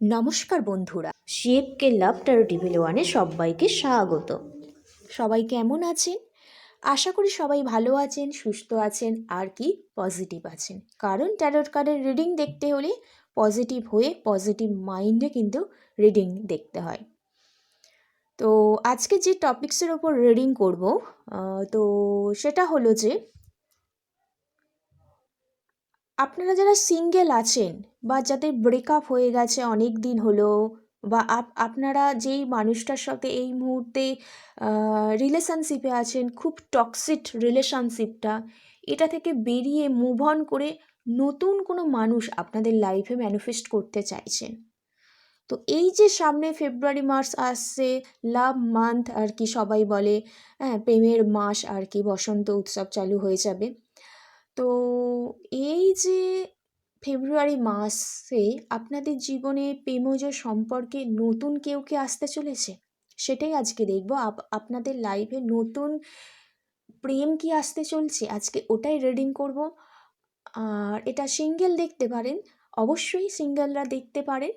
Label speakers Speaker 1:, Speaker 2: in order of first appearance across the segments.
Speaker 1: নমস্কার বন্ধুরা, শেপকে লাভ Taro TV ওয়ানে সবাইকে স্বাগত। সবাই কেমন আছেন? আশা করি সবাই ভালো আছেন, সুস্থ আছেন, আর কি পজিটিভ আছেন। কারণ ট্যারোট কার্ডের রিডিং দেখতে হলে পজিটিভ হয়ে পজিটিভ মাইন্ডে কিন্তু রিডিং দেখতে হয়। তো আজকে যে টপিক্সের ওপর রিডিং করব তো সেটা হলো যে আপনারা যারা সিঙ্গেল আছেন বা যাদের ব্রেকআপ হয়ে গেছে অনেক দিন হলো বা আপ, আপনারা যেই মানুষটার সাথে এই মুহূর্তে রিলেশনশিপে আছেন, খুব টক্সিক রিলেশনশিপটা এটা থেকে বেরিয়ে মুভ অন করে নতুন কোনো মানুষ আপনাদের লাইফে ম্যানিফেস্ট করতে চাইছেন। তো এই যে সামনে ফেব্রুয়ারি মাস আসছে লাভ মান্থ আর কি সবাই বলে হ্যাঁ প্রেমের মাস আর কি, বসন্ত উৎসব চালু হয়ে যাবে। তো এই যে ফেব্রুয়ারি মাসে আপনাদের জীবনে প্রেমজ সম্পর্কে নতুন কেউ কি আসতে চলেছে? সেটাই আজকে দেখব। আপ- আপনাদের লাইফে নতুন প্রেম কি আসতে চলছে? আজকে ওটাই রিডিং করব। আর এটা সিঙ্গেল দেখতে পারেন। অবশ্যই সিঙ্গেলরা দেখতে পারেন।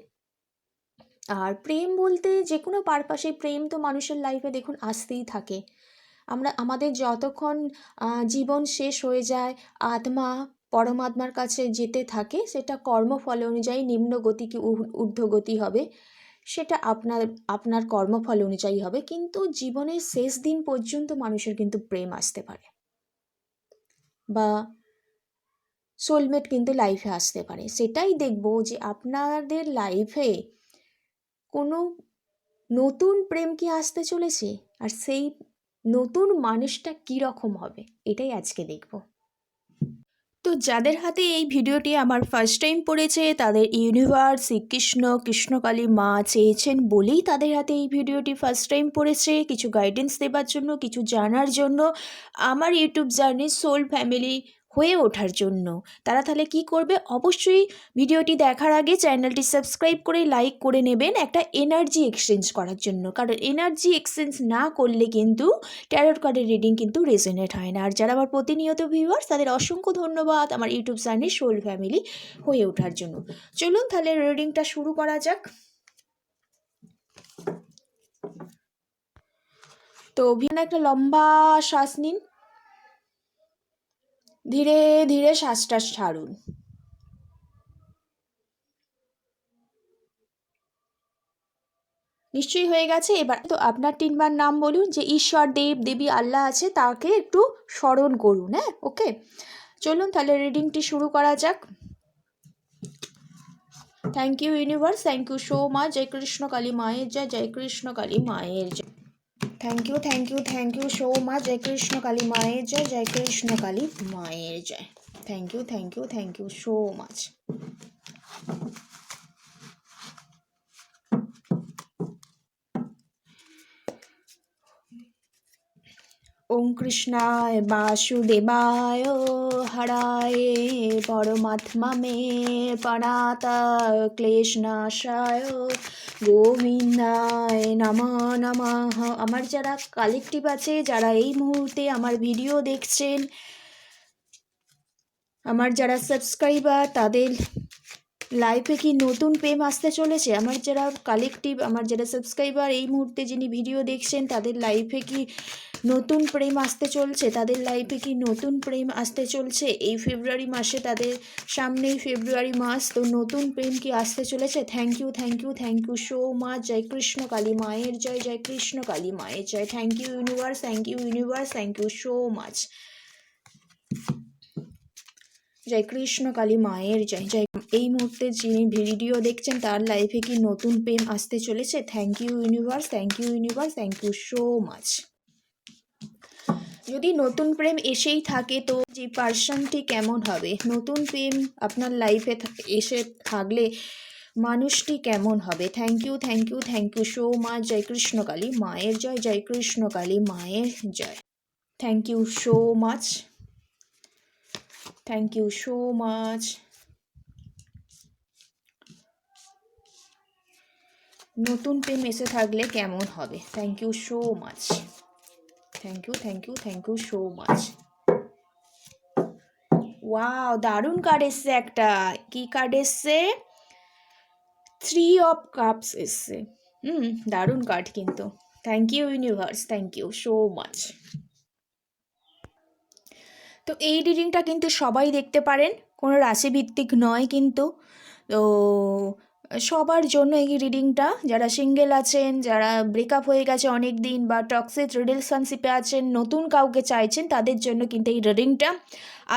Speaker 1: আর প্রেম বলতে যে কোনো পারপাসে প্রেম তো মানুষের লাইফে দেখুন আসতেই থাকে। আমরা, আমাদের যতক্ষণ জীবন শেষ হয়ে যায়, আত্মা পরমাত্মার কাছে যেতে থাকে, সেটা কর্মফল অনুযায়ী নিম্ন গতি কি ঊর- ঊর্ধ্বগতি হবে। সেটা আপনার আপনার কর্মফল অনুযায়ী হবে। কিন্তু জীবনের শেষ দিন পর্যন্ত মানুষের কিন্তু প্রেম আসতে পারে। বা সোলমেট কিন্তু লাইফে আসতে পারে। সেটাই দেখব যে আপনাদের লাইফে কোনো নতুন প্রেম কি আসতে চলেছে? আর সেই নতুন মানুষটা কীরকম হবে? এটাই আজকে দেখব। তো যাদের হাতে এই ভিডিওটি আমার ফার্স্ট টাইম পড়েছে, তাদের ইউনিভার্স শ্রীকৃষ্ণ কৃষ্ণকালী মা চেয়েছেন বলেই তাদের হাতে এই ভিডিওটি ফার্স্ট টাইম পড়েছে। কিছু গাইডেন্স দেবার জন্য, কিছু জানার জন্য। আমার ইউটিউব জার্নি সোল ফ্যামিলি হয়ে ওঠার জন্য। তারা তাহলে কি করবে? অবশ্যই ভিডিওটি দেখার আগে চ্যানেলটি সাবস্ক্রাইব করে লাইক করে নেবেন একটা এনার্জি এক্সচেঞ্জ করার জন্য। কারণ এনার্জি এক্সচেঞ্জ না করলে কিন্তু ট্যারোট কার্ডের রিডিং কিন্তু রেজনেট হয় না। আর যারা আমার প্রতিনিয়ত ভিউয়ার্স, তাদের অসংখ্য ধন্যবাদ আমার ইউটিউব চ্যানেল সোল ফ্যামিলি হয়ে ওঠার জন্য। চলুন তাহলে রিডিংটা শুরু করা যাক। তো ভিন্ন একটা লম্বা শ্বাস নিন। ধীরে ধীরে শ্বাসটা ছাড়ুন। নিশ্চয়ই হয়ে গেছে। এবার তো আপনার তিনবার নাম বলুন যে ঈশ্বর, দেব, দেবী, আল্লাহ আছে, তাকে একটু স্মরণ করুন হ্যাঁ? ওকে? চলুন তাহলে রিডিংটি শুরু করা যাক। Thank you universe thank you so much জয় কৃষ্ণ কালী মায়ের জয় জয় কৃষ্ণ কালী মায়ের জয়। Thank you thank you thank you so much জয় কৃষ্ণ কালী মায়ের জয় জয় কৃষ্ণ কালী মায়ের জয় thank you thank you thank you so much Om কৃষ্ণায় বাসুদেবায় হরায়, পরমাত্মা মে পরাতা ক্লেশনাশায়। গোবিন্দায় নম নমঃ। আমার যারা কালেকটিভ আছে, যারা এই মুহূর্তে আমার ভিডিও দেখছেন, আমার যারা সাবস্ক্রাইবার তাদের লাইফে কি নতুন প্রেম আসতে চলেছে? আমার যারা কালেকটিভ আমার যারা সাবস্ক্রাইবার এই মুহূর্তে যিনি ভিডিও দেখছেন, তাদের লাইফে কি নতুন প্রেম আসতে চলছে? তাদের লাইফে কি নতুন প্রেম আসতে চলছে? এই ফেব্রুয়ারি মাসে তাদের সামনেই ফেব্রুয়ারি মাস, তো নতুন প্রেম কি আসতে চলেছে? Thank you thank you thank you so much জয় কৃষ্ণ কালী মায়ের জয় জয় কৃষ্ণ কালী মায়ের জয়. Thank you universe thank you universe thank you so much জয় কৃষ্ণ কালী মায়ের জয়। জয় এই মুহূর্তে যিনি ভিডিও দেখছেন, তার লাইফে কি নতুন প্রেম আসতে চলেছে? Thank you universe thank you universe thank you so much যদি নতুন প্রেম এসেই থাকে, তো যে পার্সনটি কেমন হবে? নতুন প্রেম আপনার লাইফে এসে থাকলে মানুষটি কেমন হবে? Thank you thank you thank you so much জয় কৃষ্ণ কালী মায়ের জয় জয় কৃষ্ণ কালী মায়ের জয়। Thank you so much thank you so much নতুন প্রেম এসে থাকলে কেমন হবে? Thank you so much thank you thank you thank you so much wow দারুণ কার্ড এসছে একটা। কি কার্ড এসছে? থ্রি অফ কাপস এসছে। হুম, দারুণ কার্ড কিন্তু। Thank you universe thank you so much তো এই রিডিংটা কিন্তু সবাই দেখতে পারেন, কোনো রাশিভিত্তিক নয় কিন্তু। তো সবার জন্য এই রিডিংটা যারা সিঙ্গেল আছেন, যারা ব্রেকআপ হয়ে গেছে অনেক দিন বা টক্সিক রিলেশনশিপে আছেন, নতুন কাউকে চাইছেন, তাদের জন্য কিন্তু এই রিডিংটা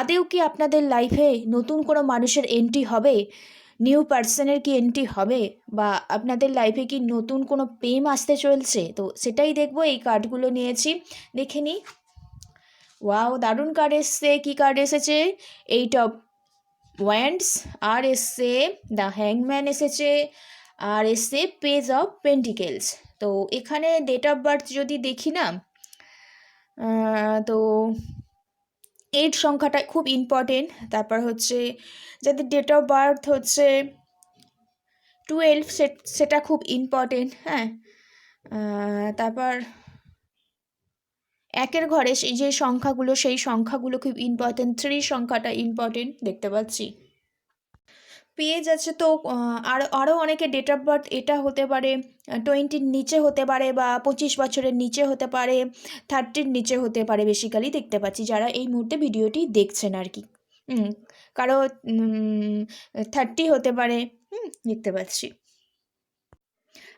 Speaker 1: আদেও কি আপনাদের লাইফে নতুন কোনো মানুষের এন্ট্রি হবে? নিউ পার্সনের কি এন্ট্রি হবে? বা আপনাদের লাইফে কি নতুন কোনো প্রেম আসতে চলছে? তো সেটাই দেখব, এই কার্ডগুলো নিয়েছি। দেখে নিই। ওয়াও দারুণ কার্ড এসছে। কী কার্ড এসেছে? এইট অফ ওয়ান্ডস আর এসছে দ্য হ্যাংম্যান এসেছে। আর এসছে পেজ অফ পেন্টিকেলস তো এখানে ডেট অফ বার্থ যদি দেখি না তো এইট সংখ্যাটা খুব ইম্পর্টেন্ট তারপর হচ্ছে যাদের ডেট অফ বার্থ হচ্ছে টুয়েলভ সেটা খুব ইম্পর্টেন্ট হ্যাঁ। তারপর একের ঘরে সেই যে সংখ্যাগুলো সেই সংখ্যাগুলো খুব ইম্পর্টেন্ট থ্রি সংখ্যাটা ইম্পর্টেন্ট দেখতে পাচ্ছি। পেজ আছে তো আহ, আরও অনেকে ডেট অফ বার্থ এটা হতে পারে টোয়েন্টির নিচে হতে পারে বা পঁচিশ বছরের নিচে হতে পারে থার্টির নিচে হতে পারে বেসিক্যালি দেখতে পাচ্ছি যারা এই মুহূর্তে ভিডিওটি দেখছেন আর কি। কারও থার্টি হতে পারে দেখতে পাচ্ছি।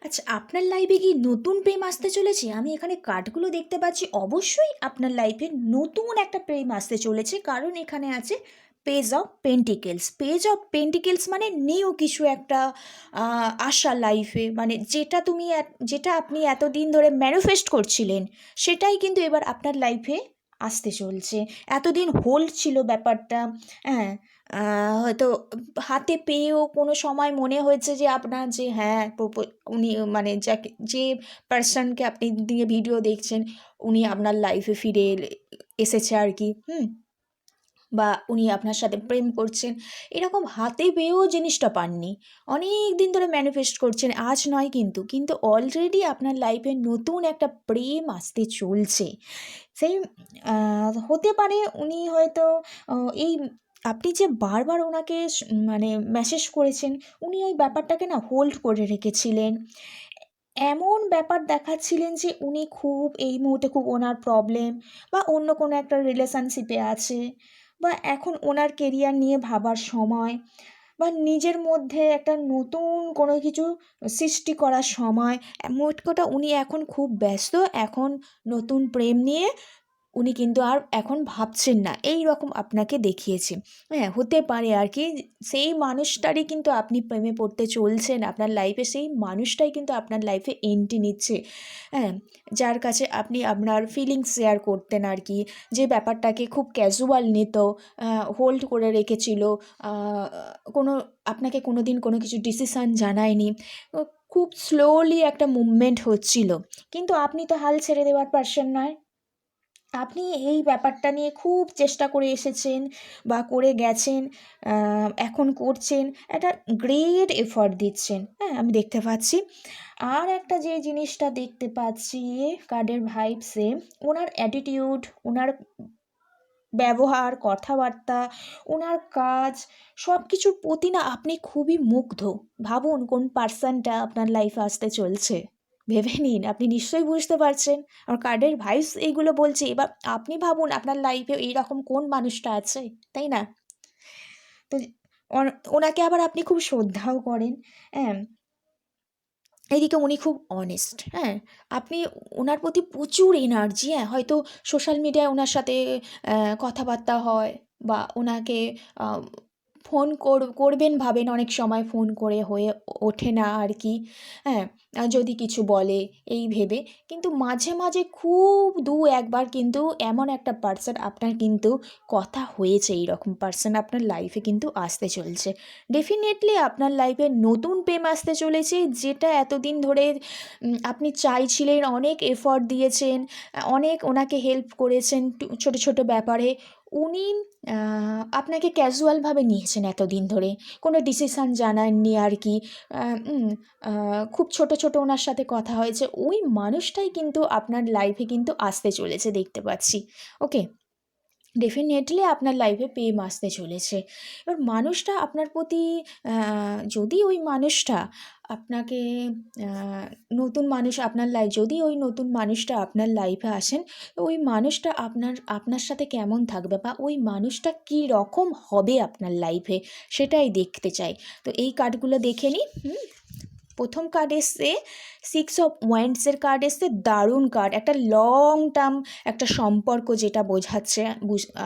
Speaker 1: আচ্ছা আপনার লাইফে কি নতুন প্রেম আসতে চলেছে? আমি এখানে কার্ডগুলো দেখতে পাচ্ছি। অবশ্যই আপনার লাইফে নতুন একটা প্রেম আসতে চলেছে। কারণ এখানে আছে page of pentacles page of pentacles মানে নিউ কিছু একটা আশা লাইফে মানে যেটা তুমি যেটা আপনি এতদিন ধরে ম্যানিফেস্ট করছিলেন, সেটাই কিন্তু এবার আপনার লাইফে আসতে চলছে। এতদিন হোল্ড ছিল ব্যাপারটা হ্যাঁ। হয়তো হাতে পেয়েও কোনো সময় মনে হয়েছে যে আপনার যে হ্যাঁ উনি মানে যাকে, যে পার্সনকে আপনি দিয়ে ভিডিও দেখছেন, উনি আপনার লাইফে ফিরে এসেছে আর কি, হুম? বা উনি আপনার সাথে প্রেম করছেন, এরকম হাতে পেয়েও জিনিসটা পাননি। অনেক দিন ধরে ম্যানিফেস্ট করছেন, আজ নয় কিন্তু কিন্তু অলরেডি আপনার লাইফে নতুন একটা প্রেম আসতে চলছে। সেই হতে পারে উনি হয়তো এই আপনি যে বারবার ওনাকে মানে মেসেজ করেছেন, উনি ওই ব্যাপারটাকে না হোল্ড করে রেখেছিলেন। এমন ব্যাপার দেখাচ্ছিলেন যে উনি খুব এই মুহূর্তে খুব ওনার প্রবলেম বা অন্য কোনো একটা রিলেশনশিপে আছে বা এখন ওনার কেরিয়ার নিয়ে ভাবার সময় বা নিজের মধ্যে একটা নতুন কোনো কিছু সৃষ্টি করার সময় মোট উনি এখন খুব ব্যস্ত, এখন নতুন প্রেম নিয়ে উনি কিন্তু আর এখন ভাবছেন না। এই রকম আপনাকে দেখিয়েছে। হ্যাঁ হতে পারে আর কি, সেই মানুষটারই কিন্তু আপনি প্রেমে পড়তে চলছেন, আপনার লাইফে সেই মানুষটাই কিন্তু আপনার লাইফে এন্ট্রি নিচ্ছে। হ্যাঁ যার কাছে আপনি আপনার ফিলিংস শেয়ার করতেন আর কি, যে ব্যাপারটাকে খুব ক্যাজুয়াল নিত হোল্ড করে রেখেছিল কোনো, আপনাকে কোনো দিন কোনো কিছু ডিসিশান জানায়নি। খুব স্লোলি একটা মুভমেন্ট হচ্ছিল। কিন্তু আপনি তো হাল ছেড়ে দেওয়ার পারসন নয়। আপনি এই ব্যাপারটা নিয়ে খুব চেষ্টা করে এসেছেন বা করে গেছেন এখন করছেন, একটা গ্রেট এফর্ট দিচ্ছেন। হ্যাঁ আমি দেখতে পাচ্ছি। আর একটা যে জিনিসটা দেখতে পাচ্ছি কার্ডের ভাইবসে ওনার অ্যাটিটিউড ওনার ব্যবহার, কথাবার্তা, ওনার কাজ সব কিছুর প্রতি না আপনি খুবই মুগ্ধ। ভাবুন কোন পার্সনটা আপনার লাইফে আসতে চলছে। ভেবে নিন, আপনি নিশ্চয়ই বুঝতে পারছেন। আর কার্ডের ভাইস এইগুলো বলছে, এবার আপনি ভাবুন আপনার লাইফে এইরকম কোন মানুষটা আছে, তাই না? তো ওন- ওনাকে আবার আপনি খুব শ্রদ্ধাও করেন হ্যাঁ। এদিকে উনি খুব অনেস্ট হ্যাঁ। আপনি ওনার প্রতি প্রচুর এনার্জি হ্যাঁ। হয়তো সোশ্যাল মিডিয়ায় ওনার সাথে কথাবার্তা হয় বা ওনাকে ফোন কর, করবেন ভাবেন অনেক সময় ফোন করে হয়ে ওঠে না আর কি। হ্যাঁ যদি কিছু বলে, এই ভেবে। কিন্তু মাঝে মাঝে খুব দু একবার কিন্তু এমন একটা পার্সন আপনার কিন্তু কথা হয়েছে, এইরকম পার্সন আপনার লাইফে কিন্তু আসতে চলছে। ডেফিনেটলি আপনার লাইফে নতুন প্রেম আসতে চলেছে, যেটা এতদিন ধরে আপনি চাইছিলেন, অনেক এফর্ট দিয়েছেন, অনেক ওনাকে হেল্প করেছেন, ছোট ছোট ব্যাপারে। উনি আপনাকে ক্যাজুয়ালভাবে নিয়েছেন এতদিন ধরে। কোনো ডিসিশান জানাননি আর কি। খুব ছোট ছোট ওনার সাথে কথা হয়েছে। ওই মানুষটাই কিন্তু আপনার লাইফে কিন্তু আসতে চলেছে দেখতে পাচ্ছি। ওকে ডেফিনেটলি আপনার লাইফে প্রেম আসতে চলেছে। এবার মানুষটা আপনার প্রতি যদি ওই মানুষটা আপনাকে নতুন মানুষ আপনার লাইফ যদি ওই নতুন মানুষটা আপনার লাইফে আসেন ওই মানুষটা আপনার আপনার সাথে কেমন থাকবে বা ওই মানুষটা কী রকম হবে আপনার লাইফে সেটাই দেখতে চাই। তো এই কার্ডগুলো দেখে নিই প্রথম কার্ড এসছে সিক্স অফ ওয়াইন্ডসের কার্ড এসছে, দারুণ কার্ড একটা লং টার্ম একটা সম্পর্ক যেটা বোঝাচ্ছে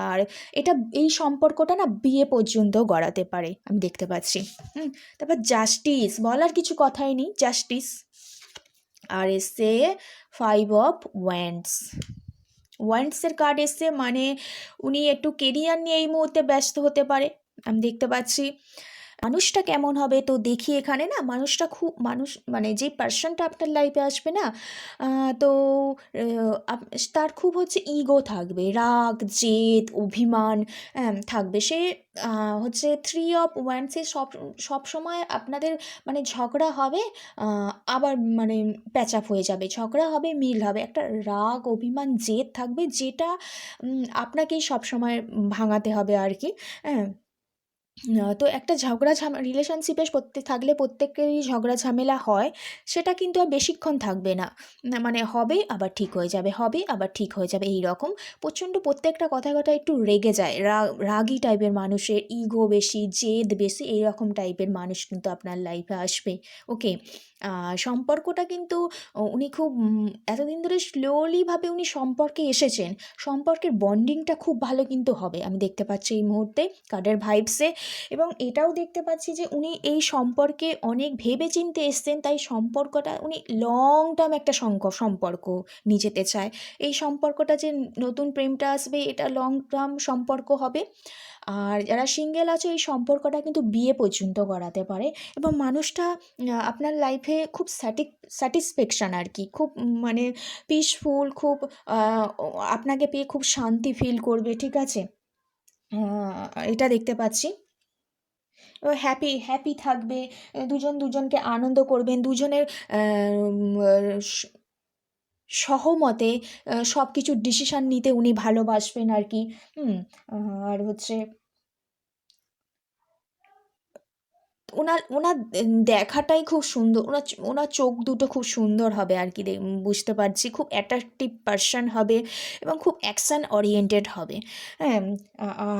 Speaker 1: আর এটা, এই সম্পর্কটা না বিয়ে পর্যন্ত গড়াতে পারে, আমি দেখতে পাচ্ছি। হুম, তারপর জাস্টিস বলার কিছু কথাই নেই জাস্টিস আর এসছে ফাইভ অফ ওয়ান্ডস ওয়ান্ডসের কার্ড এসছে মানে উনি একটু কেরিয়ার নিয়ে এই মুহূর্তে ব্যস্ত হতে পারে, আমি দেখতে পাচ্ছি। মানুষটা কেমন হবে? তো দেখি এখানে না মানুষটা খুব, মানুষ মানে যে পার্সনটা আপনার লাইফে আসবে না তো তার খুব হচ্ছে ইগো থাকবে, রাগ, জেদ, অভিমান থাকবে। সে হচ্ছে থ্রি অফ ওয়ান্সে সব সব সময় আপনাদের মানে ঝগড়া হবে আবার মানে প্যাচ আপ হয়ে যাবে, ঝগড়া হবে, মিল হবে। একটা রাগ, অভিমান, জেদ থাকবে, যেটা আপনাকেই সবসময় ভাঙাতে হবে আর কি হ্যাঁ। তো একটা ঝগড়া ঝামে রিলেশনশিপে প্রত্যেক, থাকলে প্রত্যেকেরই ঝগড়া ঝামেলা হয়, সেটা কিন্তু আর বেশিক্ষণ থাকবে না। মানে হবে আবার ঠিক হয়ে যাবে হবে আবার ঠিক হয়ে যাবে এই রকম প্রচণ্ড প্রত্যেকটা কথা কথা একটু রেগে যায়। রাগি টাইপের মানুষের ইগো বেশি, জেদ বেশি এই রকম টাইপের মানুষ কিন্তু আপনার লাইফে আসবে ওকে সম্পর্কটা কিন্তু উনি খুব এতদিন ধরে স্লোলিভাবে উনি সম্পর্কে এসেছেন। সম্পর্কের বন্ডিংটা খুব ভালো কিন্তু হবে। আমি দেখতে পাচ্ছি এই মুহূর্তে কার্ডের ভাইবসে এবং এটাও দেখতে পাচ্ছি যে উনি এই সম্পর্কে অনেক ভেবে চিনতে এসছেন, তাই সম্পর্কটা উনি লং টার্ম একটা সম্পর্ক নিয়ে যেতে চায়। এই সম্পর্কটা যে নতুন প্রেমটা আসবে, এটা লং টার্ম সম্পর্ক হবে। আর যারা সিঙ্গেল আছে, এই সম্পর্কটা কিন্তু বিয়ে পর্যন্ত করাতে পারে এবং মানুষটা আপনার লাইফে খুব স্যাটিক স্যাটিসফ্যাকশান আর কি। খুব মানে পিসফুল খুব আপনাকে পেয়ে খুব শান্তি ফিল করবে, ঠিক আছে? এটা দেখতে পাচ্ছি। হ্যাপি হ্যাপি থাকবে, দুজন দুজনকে আনন্দ করবেন, দুজনের সহমতে সব কিছু ডিসিশান নিতে উনি ভালোবাসবেন আর কি। আর হচ্ছে ওনার ওনার দেখাটাই খুব সুন্দর ওনার ওনার চোখ দুটো খুব সুন্দর হবে আর কি বুঝতে পারছি। খুব অ্যাট্রাকটিভ পার্সন হবে এবং খুব অ্যাকশান ওরিয়েন্টেড হবে। হ্যাঁ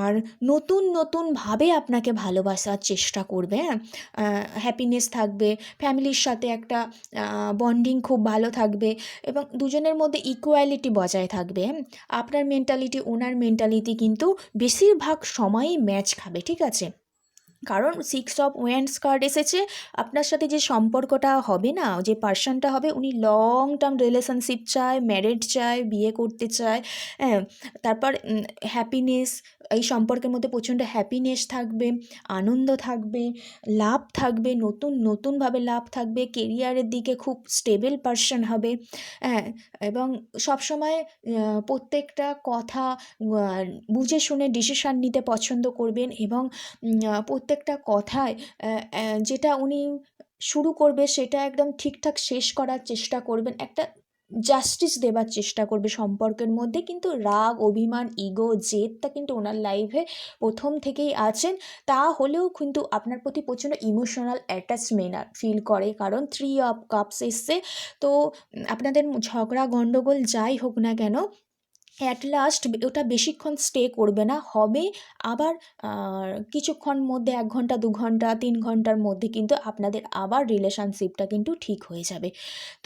Speaker 1: আর নতুন, নতুনভাবে আপনাকে ভালোবাসার চেষ্টা করবে হ্যাঁ? হ্যাপিনেস থাকবে ফ্যামিলির সাথে একটা বন্ডিং খুব ভালো থাকবে এবং দুজনের মধ্যে ইকুয়ালিটি বজায় থাকবে আপনার মেন্টালিটি ওনার মেন্টালিটি কিন্তু বেশিরভাগ সময়ই ম্যাচ খাবে, ঠিক আছে? কারণ সিক্স অফ ওয়ান্স কার্ড এসেছে। আপনার সাথে যে সম্পর্কটা হবে না, যে পার্সনটা হবে, উনি লং টার্ম রিলেশনশিপ চায় ম্যারেড চায়, বিয়ে করতে চায় হ্যাঁ তারপর হ্যাপিনেস এই সম্পর্কের মধ্যে প্রচণ্ড হ্যাপিনেস থাকবে, আনন্দ থাকবে, লাভ থাকবে, নতুন, নতুনভাবে লাভ থাকবে কেরিয়ারের দিকে খুব স্টেবল পার্সন হবে হ্যাঁ এবং সবসময় প্রত্যেকটা কথা বুঝে শুনে ডিসিশান নিতে পছন্দ করবেন এবং প্রত্যেকটা কথায় যেটা উনি শুরু করবে সেটা একদম ঠিকঠাক শেষ করার চেষ্টা করবেন। একটা জাস্টিস দেবার চেষ্টা করবে সম্পর্কের মধ্যে। কিন্তু রাগ, অভিমান ইগো জেদটা কিন্তু ওনার লাইফে প্রথম থেকেই আছেন। তা হলেও কিন্তু আপনার প্রতি প্রচণ্ড ইমোশনাল অ্যাটাচমেন্ট ফিল করে। কারণ থ্রি অফ কাপস এসছে। তো, আপনাদের ঝগড়া গণ্ডগোল যাই হোক না কেন অ্যাট লাস্ট ওটা বেশিক্ষণ স্টে করবে না। হবে আবার কিছুক্ষণ মধ্যে, এক ঘণ্টা, দু ঘণ্টা, তিন ঘণ্টার মধ্যে কিন্তু আপনাদের আবার রিলেশনশিপটা কিন্তু ঠিক হয়ে যাবে।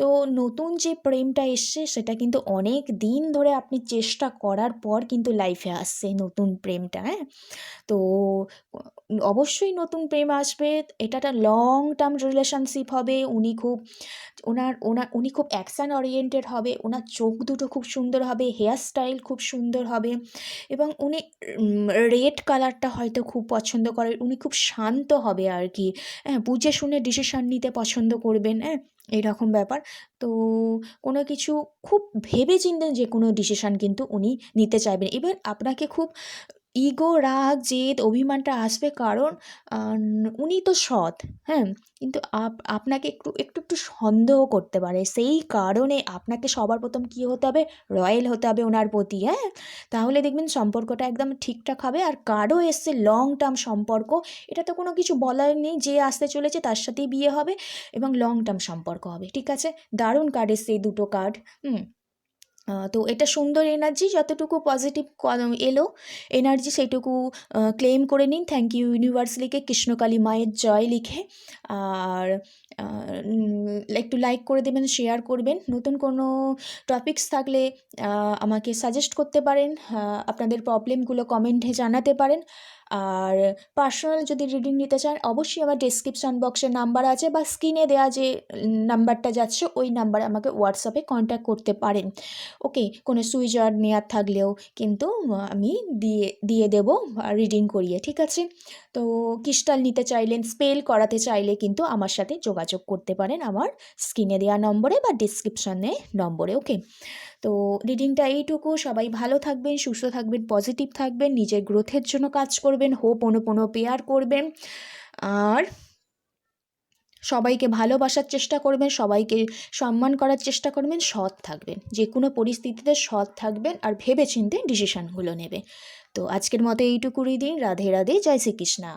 Speaker 1: তো নতুন যে প্রেমটা এসছে, সেটা কিন্তু অনেক দিন ধরে আপনি চেষ্টা করার পর কিন্তু লাইফে আসছে নতুন প্রেমটা হ্যাঁ? তো অবশ্যই নতুন প্রেম আসবে, এটা একটা লং টার্ম রিলেশনশিপ হবে। উনি খুব, ওনার ওনার উনি খুব অ্যাকশান ওরিয়েন্টেড হবে, ওনার চোখ দুটো খুব সুন্দর হবে হেয়ার স্টাইল খুব সুন্দর হবে। এবং উনি রেড কালারটা হয়তো খুব পছন্দ করেন, উনি খুব শান্ত হবে আর কি। হ্যাঁ বুঝে শুনে ডিসিশান নিতে পছন্দ করবেন হ্যাঁ এরকম ব্যাপার। তো কোনো কিছু খুব ভেবে চিন্তে যে কোনো ডিসিশান কিন্তু উনি নিতে চাইবেন। এবার আপনাকে খুব ইগো রাগ, জেদ, অভিমানটা আসবে কারণ উনি তো সৎ হ্যাঁ? কিন্তু আপ, আপনাকে একটু একটু একটু সন্দেহ করতে পারে। সেই কারণে আপনাকে সবার প্রথম কী হতে হবে? রয়্যাল হতে হবে ওনার প্রতি হ্যাঁ? তাহলে দেখবেন সম্পর্কটা একদম ঠিকঠাক হবে। আর কারও এসছে লং টার্ম সম্পর্ক, এটা তো কোনো কিছু বলার নেই। যে আসতে চলেছে তার সাথেই বিয়ে হবে এবং লং টার্ম সম্পর্ক হবে, ঠিক আছে? দারুণ কার্ড এসছে এই দুটো কার্ড হুম? তো এটা সুন্দর এনার্জি যতটুকু পজিটিভ এলো এনার্জি সেইটুকু ক্লেম করে নিন। থ্যাংক ইউ ইউনিভার্স লিখে, কৃষ্ণকালী মায়ের জয় লিখে। আর একটু লাইক করে দেবেন শেয়ার করবেন। নতুন কোনো টপিকস থাকলে আমাকে সাজেস্ট করতে পারেন। আপনাদের প্রবলেমগুলো কমেন্টে জানাতে পারেন। আর পার্সোনাল যদি রিডিং নিতে চান, অবশ্যই আমার ডিসক্রিপশান বক্সে নাম্বার আছে বা স্ক্রিনে দেওয়া যে নাম্বারটা যাচ্ছে, ওই নাম্বারে আমাকে হোয়াটসঅ্যাপে কন্ট্যাক্ট করতে পারেন। ওকে কোনো সুইচ আর নেওয়ার থাকলেও কিন্তু আমি দিয়ে দিয়ে দেবো রিডিং করিয়ে, ঠিক আছে? তো ক্রিস্টাল নিতে চাইলেন স্পেল করাতে চাইলে কিন্তু আমার সাথে যোগাযোগ করতে পারেন, আমার স্ক্রিনে দেওয়া নম্বরে বা ডিসক্রিপশনে নম্বরে ওকে তো রিডিংটা এইটুকু। সবাই ভালো থাকবেন, সুস্থ থাকবেন পজিটিভ থাকবেন, নিজের গ্রোথের জন্য কাজ করবেন হোপ অনুপনো পেয়ার করবেন। আর সবাইকে ভালোবাসার চেষ্টা করবেন, সবাইকে সম্মান করার চেষ্টা করবেন, সৎ থাকবেন। যে কোনো পরিস্থিতিতে সৎ থাকবেন আর ভেবে চিনতে ডিসিশানগুলো নেবে তো আজকের মতো এইটুকুরই দিন। রাধে রাধে, জয় শ্রীকৃষ্ণা।